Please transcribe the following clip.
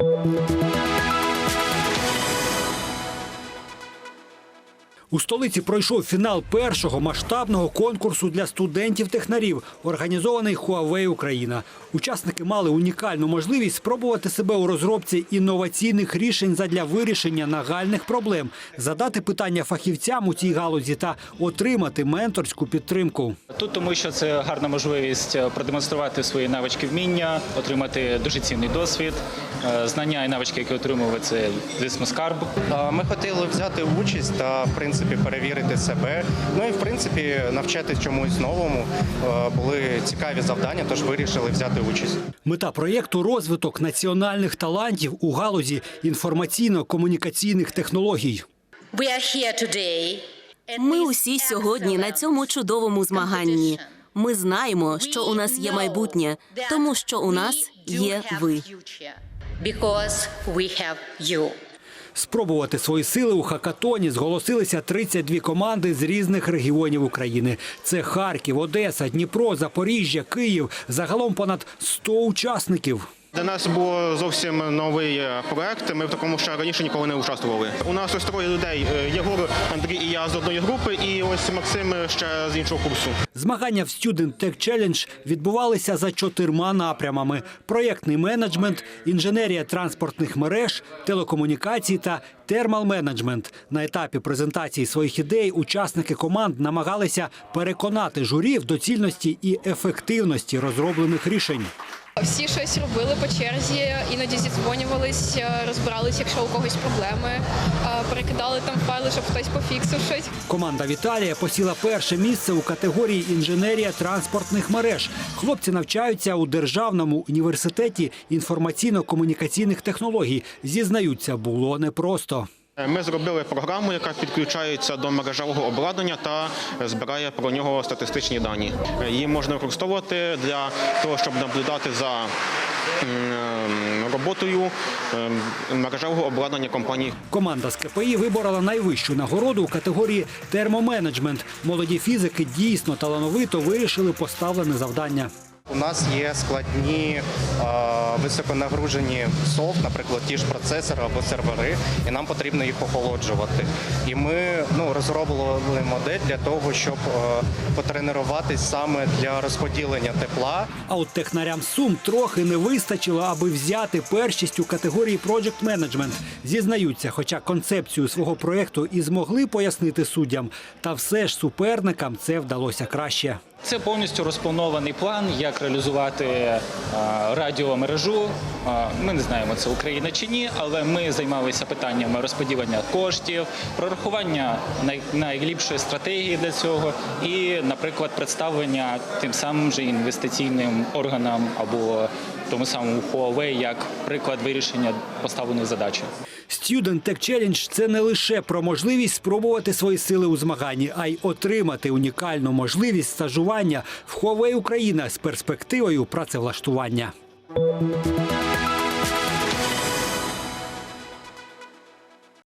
Música У столиці пройшов фінал першого масштабного конкурсу для студентів-технарів, організований Huawei Україна. Учасники мали унікальну можливість спробувати себе у розробці інноваційних рішень задля вирішення нагальних проблем, задати питання фахівцям у цій галузі та отримати менторську підтримку. Тут тому, що це гарна можливість е, продемонструвати свої навички вміння, отримати дуже цінний досвід, е, знання і навички, які отримували, це звісно скарб. Ми хотіли взяти участь та в принципі перевірити себе. Ну і в принципі навчатись чомусь новому. Е, Були цікаві завдання, тож вирішили взяти участь. Мета проєкту розвиток національних талантів у галузі інформаційно-комунікаційних технологій. We are here today. Ми усі сьогодні на цьому чудовому змаганні. Ми знаємо, що у нас є майбутнє, тому що у нас є ви. Спробувати свої сили у хакатоні зголосилися 32 команди з різних регіонів України. Це Харків, Одеса, Дніпро, Запоріжжя, Київ. Загалом понад 100 учасників. Для нас було зовсім новий е, проект. Ми в такому ще раніше ніколи не участвували. У нас ось троє людей: Е, Єгор, Андрій і я з одної групи, і ось Максим ще з іншого курсу. Змагання в Student Tech Challenge відбувалися за чотирма напрямами: проєктний менеджмент, інженерія транспортних мереж, телекомунікації та термал-менеджмент. На етапі презентації своїх ідей учасники команд намагалися переконати журі в доцільності і ефективності розроблених рішень. Всі щось робили по черзі, іноді зідзвонювались, е, розбирались, якщо у когось проблеми, е, перекидали там файли, щоб хтось пофіксив щось. Команда Віталія посіла перше місце у категорії інженерія транспортних мереж. Хлопці навчаються у державному університеті інформаційно-комунікаційних технологій. Зізнаються, було непросто. Ми зробили програму, яка підключається до мережевого обладнання та збирає про нього статистичні дані. Її можна використовувати для того, щоб наблюдати за роботою е, мережевого обладнання компанії. Команда з КПІ виборола найвищу нагороду у категорії термоменеджмент. Молоді фізики дійсно талановито вирішили поставлене завдання. У нас є складні е, високонагружені софт, наприклад, ті ж процесори або сервери, і нам потрібно їх охолоджувати. І ми ну, розробили модель для того, щоб е, потренуватись саме для розподілення тепла. А от технарям Сум трохи не вистачило, аби взяти першість у категорії Project Management. Зізнаються, хоча концепцію свого проєкту і змогли пояснити суддям, та все ж суперникам це вдалося краще. Це повністю розпланований план, як реалізувати е, радіомережу. Е, Ми не знаємо, це Україна чи ні, але ми займалися питаннями розподілення коштів, прорахування найліпшої стратегії для цього, і, наприклад, представлення тим самим же інвестиційним органам або тому самому Huawei як приклад вирішення поставленої задачі. Student Tech Challenge – це не лише про можливість спробувати свої сили у змаганні, а й отримати унікальну можливість стажування в Huawei Україна з перспективою працевлаштування.